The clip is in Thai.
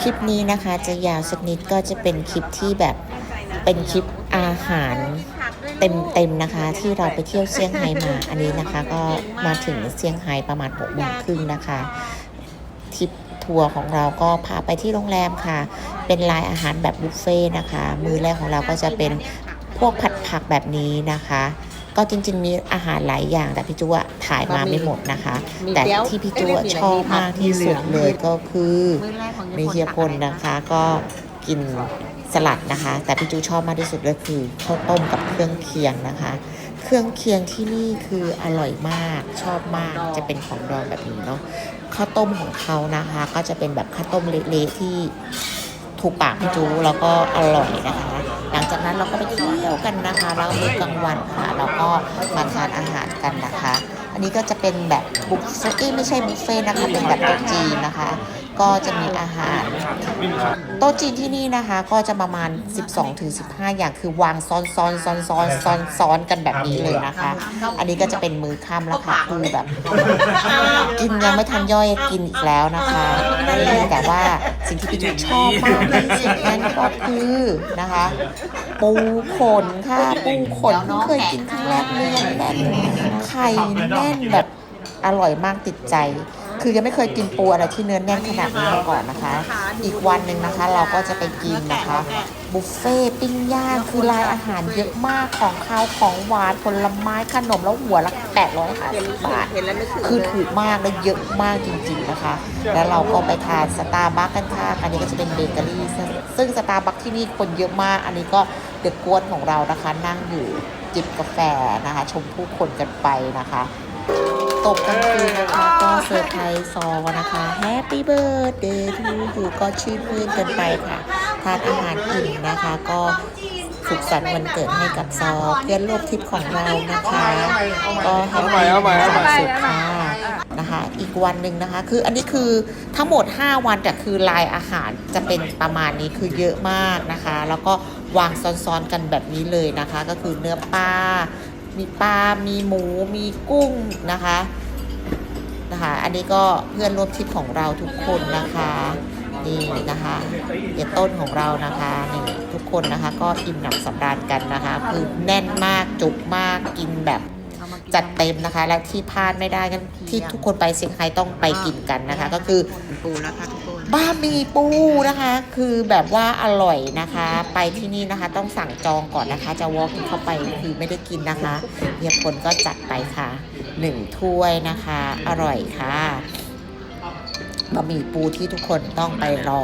คลิปนี้นะคะจะยาวสักนิดก็จะเป็นคลิปที่แบบเป็นคลิปอาหารเต็มๆนะคะ ที่เราไปเที่ยวเซี่ยงไฮ้มา อันนี้นะคะก็มาถึงเซี่ยงไฮ้ประมาณ6กโมงครึ่งนะคะทริปทัวร์ของเราก็พาไปที่โรงแรมค่ะ เป็นลายอาหารแบบบุฟเฟ่ต์นะคะ มือแรกของเราก็จะเป็นพวกผัดผักแบบนี้นะคะ ก็จริง ๆ มีอาหารหลายอย่างแต่พี่จูอะถ่ายมาไม่หมดนะคะ แต่ที่พี่จูอะชอบมากที่สุดเลยก็คือมื้อแรกของมีเฮียพลนะคะ ก็กินสลัดนะคะ แต่พี่จูชอบมากที่สุดเลยคือข้าวต้มกับเครื่องเคียงนะคะ เครื่องเคียงที่นี่คืออร่อยมากชอบมากจะเป็นของดองแบบนี้เนาะข้าวต้มของเขานะคะ ก็จะเป็นแบบข้าวต้มเละๆที่ ถูกปากพี่จูแล้วก็อร่อยนะคะ หลังจากนั้นเราก็ไปเที่ยวกันนะคะแล้วมื้อกลางวันค่ะเราก็มาทานอาหารกันนะคะ อันนี้ก็จะเป็นแบบบุฟเฟ่ต์ไม่ใช่บุฟเฟ่ต์นะคะเป็นแบบโต๊ะจีนนะคะ ก็จะมีอาหาร โต๊ะจีนที่นี่นะคะ ก็จะประมาณ 12-15 อย่างคือวางซ้อนซ้อนซ้อนซ้อนซ้อนซ้อนกันแบบนี้เลยนะคะ อันนี้ก็จะเป็นมือค่ำแล้วค่ะคือแบบ กินยังไม่ทันย่อยกินอีกแล้วนะคะนี่แต่ว่าสิ่งที่พี่จูชอบมากที่สุดนั่นก็คือนะคะ ปูขนค่ะปูขนเพิ่งเคยกินครั้งแรกเนื้อแน่นไข่แน่นแบบอร่อยมากติดใจ คือยังไม่เคยกินปูอะไรที่เนื้อแน่นขนาดนี้มาก่อนนะคะ อีกวันหนึ่งนะคะ เราก็จะไปกินนะคะบุฟเฟ่ต์ปิ้งย่างคือรายอาหารเยอะมากของข้าวของหวานผลไม้ขนมแล้วหัวละ850บาทเห็นแล้วนึกถึงคือถูกมากและเยอะมากจริงๆนะคะ แล้วเราก็ไปทานสตาร์บัคกันค่ะอันนี้ก็จะเป็นเบเกอรี่ซึ่งซึ่งสตาร์บัคที่นี่คนเยอะมาก อันนี้ก็เดอะกวนของเรานะคะ นั่งอยู่จิบกาแฟนะคะ ชมผู้คนกันไปนะคะ ตกกลางคืนนะคะ ก็เซอร์ไพรส์ซอนะคะ Happy Birthday to you ก็ชื่นมื่นกันไปค่ะทานอาหารอิ่มนะคะ ก็สุขสันต์วันเกิดให้กับซอเพื่อนร่วมทริปของเรานะคะ ก็ให้มีความสุขค่ะนะคะ อีกวันหนึ่งนะคะ คืออันนี้คือทั้งหมด 5 วันแต่คือลายอาหารจะเป็นประมาณนี้คือเยอะมากนะคะ แล้วก็วางซ้อนๆกันแบบนี้เลยนะคะ ก็คือเนื้อปลา มีปลา มีหมู มีกุ้งนะคะนะคะ อันนี้ก็เพื่อนร่วมทริปของเราทุกคนนะคะนี่นะคะเดี๋ยวต้นของเรานะคะนี่ทุกคนนะคะก็อิ่มหนำสำราญกันนะคะ คือแน่นมากจุกมากกินแบบจัดเต็มนะคะ และที่พลาดไม่ได้กันที่ทุกคนไปเซี่ยงไฮ้ต้องไปกินกันนะคะ ก็คือปูนะคะทุก บะหมี่ปูนะคะ คือแบบว่าอร่อยนะคะ ไปที่นี่นะคะ ต้องสั่งจองก่อนนะคะ จะวอล์กเข้าไปคือไม่ได้กินนะคะเฮียพลก็จัดไปค่ะหนึ่งถ้วยนะคะ อร่อยค่ะบะหมี่ปูที่ทุกคนต้องไปลอง